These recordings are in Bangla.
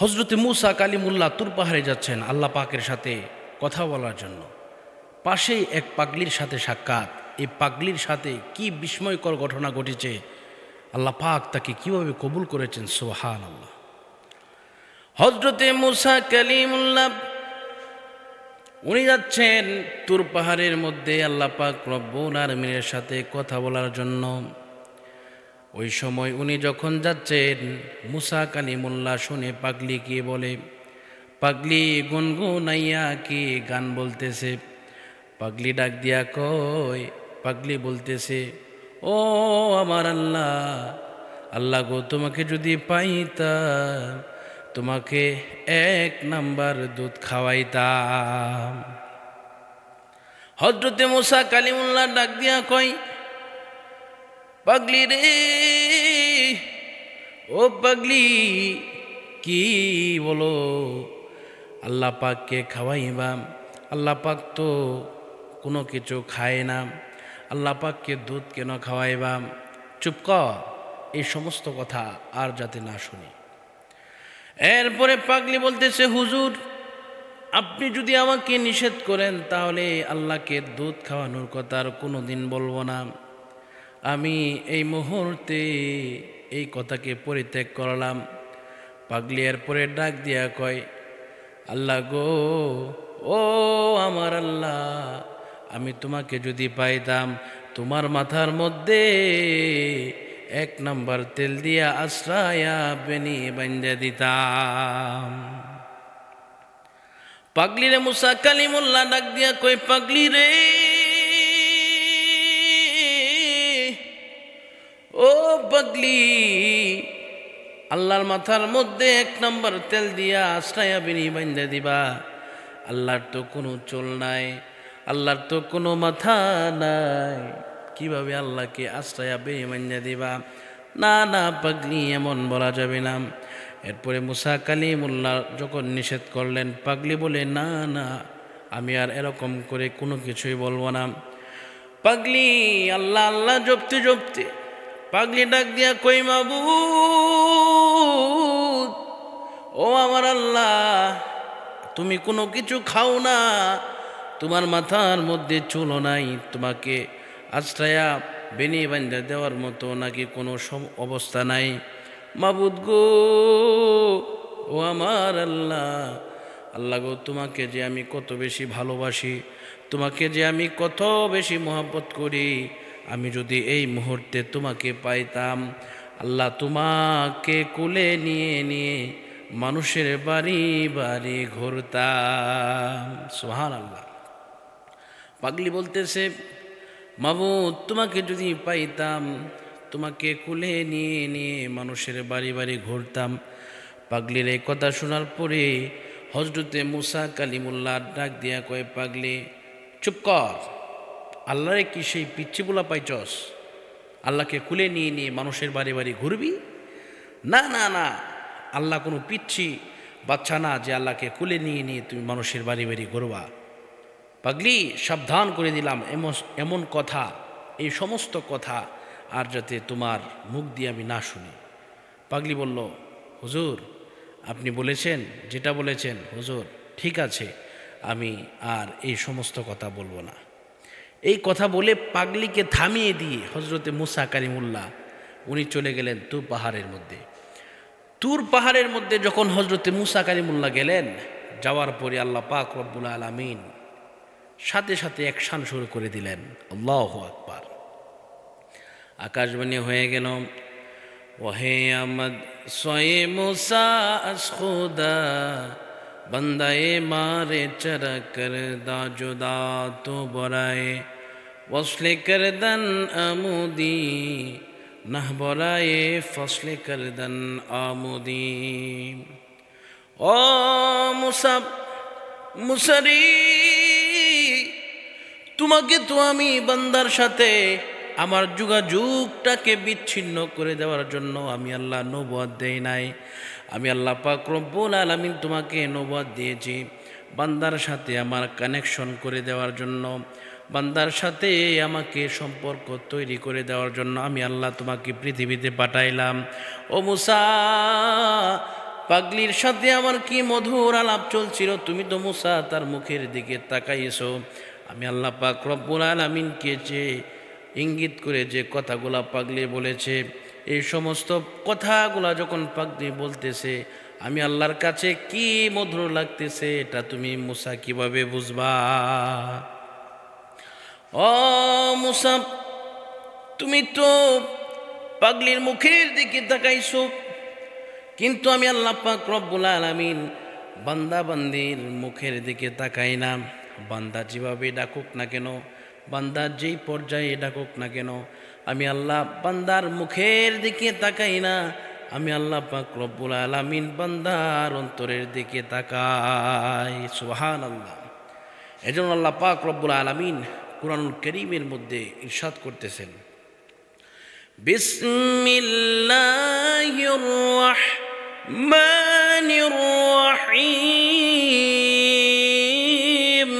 হজরতে মুসা কালিমুল্লাহ তুর পাহাড়ে যাচ্ছেন আল্লাহ পাকের সাথে কথা বলার জন্য। পাশেই এক পাগলির সাথে সাক্ষাৎ। এই পাগলির সাথে কি বিস্ময়কর ঘটনা ঘটেছে, আল্লাহ পাক তাকে কীভাবে কবুল করেছেন সোহান আল্লাহ হজরতে মুসা কালিমুল্লাহ, উনি যাচ্ছেন তুর পাহাড়ের মধ্যে আল্লাহ পাক রব্বুল আলমিনের সাথে কথা বলার জন্য। ওই সময় উনি যখন যাচ্ছেন, মুসা কালিমুল্লাহ শুনে পাগলি কি বলে? পাগলি গুনগুনাইয়া কি গান বলতেছে? পাগলি ডাক দিয়া কয়, পাগলি বলতেছে, ও আমার আল্লাহ আল্লাহ গো, তোমাকে যদি পাইতাম, তোমাকে এক নাম্বার দুধ খাওয়াইতাম। হজরতে মুসা কালিমুল্লাহ ডাক দিয়া কয় পাগলি রে, ও পাগলি কি বলো? আল্লাহ পাককে খাওয়াইবাম আল্লাহ পাক তো কোনো কিছু খায় না। আল্লাহ পাককে দুধ কেন খাওয়াইবাম চুপ কর, এই সমস্ত কথা আর যাতে না শুনি। এরপরে পাগলি বলতেছে, হুজুর, আপনি যদি আমাকে নিষেধ করেন, তাহলে আল্লাহকে দুধ খাওয়ানোর কথা আর কোনো দিন বলব না। আমি এই মুহূর্তে এই কথাকে পরিত্যাগ করলাম। পাগলি পরে ডাক দিয়া কয়, আল্লাহ গো, ও আমার আল্লাহ, আমি তোমাকে যদি পাইতাম, তোমার মাথার মধ্যে এক নাম্বার তেল দিয়া আশ্রায়া বেনি বান্ধা দিতাম। পাগলি রে মুসা কালিমুল্লাহ ডাক দিয়া কই পাগলি রে পাগলি আল্লাহর মাথার মধ্যে এক নম্বর তেল দিয়া আশ্রয়া বিনি বান্ধা দিবা। আল্লাহর তো কোনো চোল নাই, আল্লাহর তো কোনো মাথা নাই। কীভাবে আল্লাহকে আশ্রয়া বিনি বান্ধা দিবা? না না, পাগলি, এমন বলা যাবে না। এরপরে মুসা কালিমুল্লাহ যখন নিষেধ করলেন, পাগলি বলে, না না, আমি আর এরকম করে কোনো কিছুই বলব না। পাগলি, আল্লাহ আল্লাহ, জপতে জপতে পাগলি ডাক দিয়া কই মাবু ও আমার আল্লাহ, তুমি কোনো কিছু খাও না। তোমার মাথার মধ্যে চুলো নাই। তোমাকে আশ্রয়া বেনি বান্ধা দেওয়ার মতো নাকি কোনো অবস্থা নাই। মাবুদ গো, ও আমার আল্লাহ আল্লাহ গো, তোমাকে যে আমি কত বেশি ভালোবাসি, তোমাকে যে আমি কত বেশি মহাব্বত করি আমি যদি এই মুহূর্তে তোমাকে পাইতাম, আল্লাহ তোমাকে কুলে নিয়ে নিয়ে মানুষের বাড়ি বাড়ি ঘুরতাম। সোহান আল্লাহ পাগলি বলতেছে মাবুদ তোমাকে যদি পাইতাম, তোমাকে কুলে নিয়ে নিয়ে মানুষের বাড়ি বাড়ি ঘুরতাম। পাগলির এই কথা শোনার পরে হজরতে মুসা কালিমুল্লাহ ডাক দিয়া কয়, পাগলি, চুপ কর। আল্লাহরে কি সেই পিচ্ছি বলা পাইছস? আল্লাহকে কুলে নিয়ে নিয়ে মানুষের বাড়ি বাড়ি ঘুরবি? না না না। আল্লাহ কোনো পিচ্ছি বাচ্চা না যে আল্লাহকে কুলে নিয়ে নিয়ে তুমি মানুষের বাড়ি বাড়ি ঘুরবা। পাগলি, সাবধান করে দিলাম। এমন এমন কথা, এই সমস্ত কথা আর যাতে তোমার মুখ দিয়ে আমি না শুনি। পাগলি বলল, হুজুর, আপনি বলেছেন, যেটা বলেছেন, হুজুর, ঠিক আছে। আমি আর এই সমস্ত কথা বলব না। এই কথা বলে পাগলিকে থামিয়ে দিয়ে হজরতে মুসা কারিমুল্লাহ, উনি চলে গেলেন তুর পাহাড়ের মধ্যে। তুর পাহাড়ের মধ্যে যখন হজরতে মুসা কারিমুল্লাহ গেলেন, যাওয়ার পরে আল্লাহ পাক রব্বুল আলমিন সাথে সাথে অ্যাকশান শুরু করে দিলেন, আল্লাহ আকবার। আকাশবাণী হয়ে গেল, ওহে আমদ সোয়ে মুসা খুদা বন্দায়ে মারে চর কর দা জুদা তো বরায়ে ওসলে করদন আমুদি নাহ বরায়ে ফসলে করদন আমুদি ও মুসাব মুসারি তোমাকে তো আমি বান্দার সাথে আমার যোগাযোগটাকে বিচ্ছিন্ন করে দেওয়ার জন্য আমি আল্লাহ নবদ দেই নাই। আমি আল্লাহ পাক রব্বুল আলামিন তোমাকে নবদ দিয়েছি। বান্দার সাথে আমার কানেকশন করে দেওয়ার জন্য, বান্দার সাথে আমাকে সম্পর্ক তৈরি করে দেওয়ার জন্য আমি আল্লাহ তোমাকে পৃথিবীতে পাঠাইলাম। ও মুসা, পাগলির সাথে আমার কি মধুর আলাপ চলছিল? তুমি তো মুসা, তার মুখের দিকে তাকাইছো। আমি আল্লাহ পাক রব্বুল আলমিনকে যে ইঙ্গিত করে যে কথাগুলা পাগলি বলেছে এই সমস্ত কথাগুলা যখন পাগলি বলতেছে, আমি আল্লাহর কাছে কি মধুর লাগতেছে এটা তুমি মুসা কীভাবে বুঝবা? ও মুসা, তুমি তো পাগলির মুখের দিকে তাকাইছো, কিন্তু আমি আল্লাহ পাক রব্বুল আলামিন বান্দা বান্দির মুখের দিকে তাকাই না। বান্দা যেভাবে ডাকুক না কেন, বান্দা যেই পর্যায়ে ডাকুক না কেন আমি আল্লাহ পান্দার মুখের দিকে তাকাই না। আমি আল্লাহ পাক রব্বুল আলামিন বান্দার অন্তরের দিকে তাকাই। সুহান আল্লাহ এজন্য আল্লাহ পাক রব্বুল আলামিন কোরআনুল করিমের মধ্যে ইরশাদ করতেছেন। বিসমিল্লাহির রাহমানির রাহিম।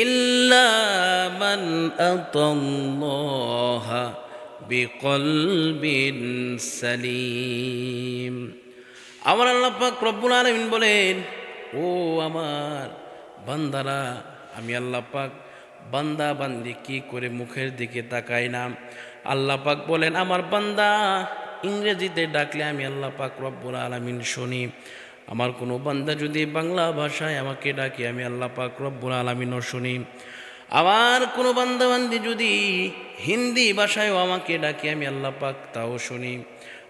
ইল أتى الله بقلب سليم আমার আল্লাহ পাক রব্বুল আলামিন বলেন ও আমার বান্দারা আমি আল্লাহ পাক বান্দা বান্দি কি করে মুখের দিকে তাকাই না আল্লাহ পাক বলেন আমার বান্দা ইংরেজিতে ডাকলে আমি আল্লাহ পাক রব্বুল আলামিন শুনি আমার কোনো বান্দা যদি বাংলা ভাষায় আমাকে ডাকে আমি আল্লাহ পাক রব্বুল আলামিনও শুনি আমার কোনো বান্দাবান্দি যদি হিন্দি ভাষায়ও আমাকে ডাকে, আমি আল্লাহ পাক তাও শুনি।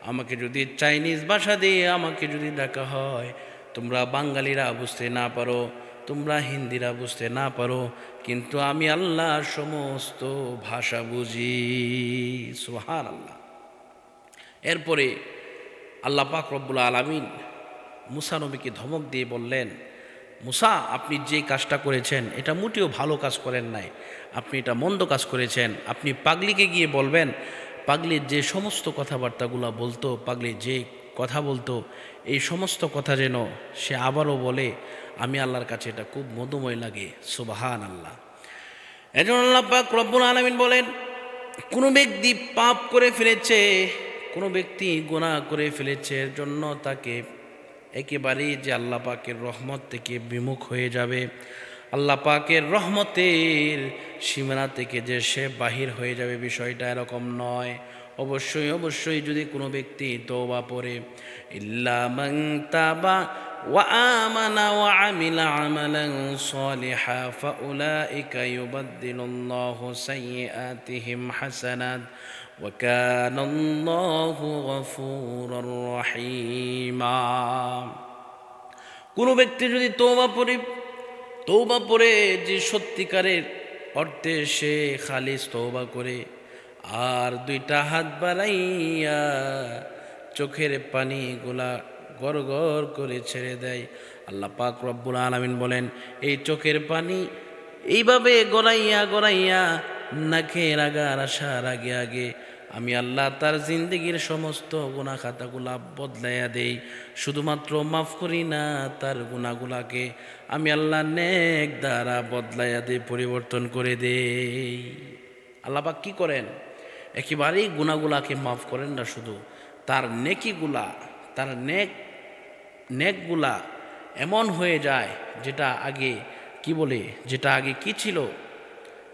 আমাকে যদি চাইনিজ ভাষা দিয়ে আমাকে যদি ডাকা হয়, তোমরা বাঙালিরা বুঝতে না পারো, তোমরা হিন্দিরা বুঝতে না পারো, কিন্তু আমি আল্লাহর সমস্ত ভাষা বুঝি। সোহার আল্লাহ এরপরে আল্লাহ পাক রব্বুল আলমিন মুসা নবীকে ধমক দিয়ে বললেন মুসা, আপনি যে কাজটা করেছেন, এটা মোটেও ভালো কাজ করেন নাই। আপনি এটা মন্দ কাজ করেছেন। আপনি পাগলিকে গিয়ে বলবেন, পাগলির যে সমস্ত কথাবার্তাগুলো বলতো, পাগলি যে কথা বলতো, এই সমস্ত কথা যেন সে আবারও বলে, আমি আল্লাহর কাছে এটা খুব মধুময় লাগে সুবাহান আল্লাহ এজন্য আল্লাহ পাক রব্বুল আলমিন বলেন, কোনো ব্যক্তি পাপ করে ফেলেছে, কোনো ব্যক্তি গোনা করে ফেলেছে, এর জন্য তাকে একেবারেই যে আল্লাহ পাকের রহমত থেকে বিমুখ হয়ে যাবে। আল্লাহ পাকের রহমতের সীমানা থেকে যে সে বাহির হয়ে যাবে বিষয়টা এরকম নয়। অবশ্যই অবশ্যই যদি কোনো ব্যক্তি তওবা পড়ে, ইল্লা মান তাবা ওয়া ওয়া হাসানাত। কানা আল্লাহু গফুরুর রহিমা। কোনো ব্যক্তি যদি তওবা পড়ে তৌবা পরে যে সত্যিকারের অর্থে সে খালিস তৌবা করে, আর দুইটা হাত বাড়াইয়া চোখের পানিগুলা গড় গড় করে ছেড়ে দেয়, আল্লাহ পাক রব্বুল আলমিন বলেন, এই চোখের পানি এইভাবে গড়াইয়া গড়াইয়া নাকের আগার আসার আগে আগে আমি আল্লাহ তার জিন্দগির সমস্ত গুণা খাতাগুলা বদলাইয়া দেই। শুধুমাত্র মাফ করি না তার গুণাগুলাকে আমি আল্লাহ নেক দ্বারা বদলাইয়া দেই, পরিবর্তন করে দেই। আল্লাপাক কি করেন? একেবারেই গুণাগুলাকে মাফ করেন না শুধু, তার নেকিগুলা, তার নেক, নেকগুলা এমন হয়ে যায় যেটা আগে, কি বলে, যেটা আগে কি ছিল?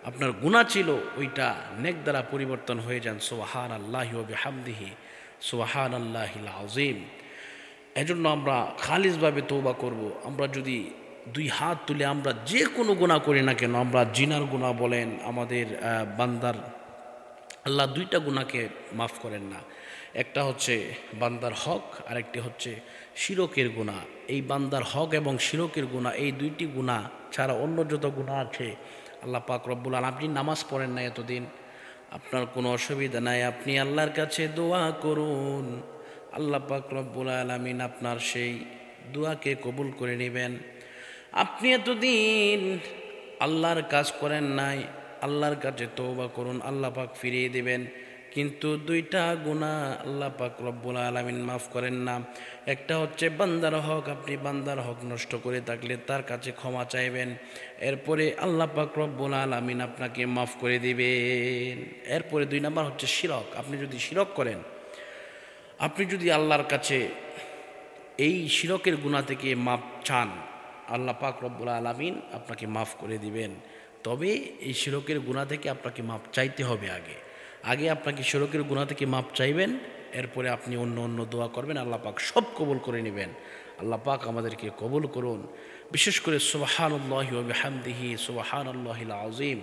আপনার গুণা ছিল, ওইটা নেক দ্বারা পরিবর্তন হয়ে যান। সোহান আল্লাহ হামদিহি সোহান আল্লাহ আজিম এজন্য আমরা খালিজভাবে তৌবা করব। আমরা যদি দুই হাত তুলে আমরা যে কোনো গুণা করি না কেন, আমরা জিনার গুণা বলেন, আমাদের বান্দার, আল্লাহ দুইটা গুণাকে মাফ করেন না। একটা হচ্ছে বান্দার হক আর একটি হচ্ছে শিরকের গুণা এই বান্দার হক এবং শিরকের গুণা এই দুইটি গুণা ছাড়া অন্য যত গুণা আছে আল্লাহ পাক রব্বুল আলম আপনি নামাজ পড়েন না এতদিন। আপনার কোনো অসুবিধা নাই, আপনি আল্লাহর কাছে দোয়া করুন। আল্লাহ পাক রব্বুল আলমিন আপনার সেই দোয়াকে কবুল করে নেবেন। আপনি এতদিন আল্লাহর কাজ করেন নাই, আল্লাহর কাছে তৌবা করুন, আল্লাহ পাক ফিরিয়ে দেবেন। কিন্তু দুইটা গুণা আল্লাহ পাক রব্বুল আলমিন মাফ করেন না। একটা হচ্ছে বান্দার হক, আপনি বান্দার হক নষ্ট করে থাকলে তার কাছে ক্ষমা চাইবেন। এরপরে আল্লাহ পাক রব্বুল আলমিন আপনাকে মাফ করে দিবেন। এরপরে দুই নাম্বার হচ্ছে শিরক। আপনি যদি শিরক করেন, আপনি যদি আল্লাহর কাছে এই শিরকের গুণা থেকে মাপ চান, আল্লাহ পাক রব্বুল আলমিন আপনাকে মাফ করে দিবেন। তবে এই শিরকের গুণা থেকে আপনাকে মাপ চাইতে হবে আগে। আগে আপনাকে সড়কের গুণা থেকে মাপ চাইবেন, এরপরে আপনি অন্য অন্য দোয়া করবেন, আল্লাহ পাক সব কবুল করে নেবেন। আল্লাহ পাক আমাদেরকে কবুল করুন। বিশেষ করে সুবাহান আল্লাহ হামদিহি সুবাহান আল্লাহিল আজিম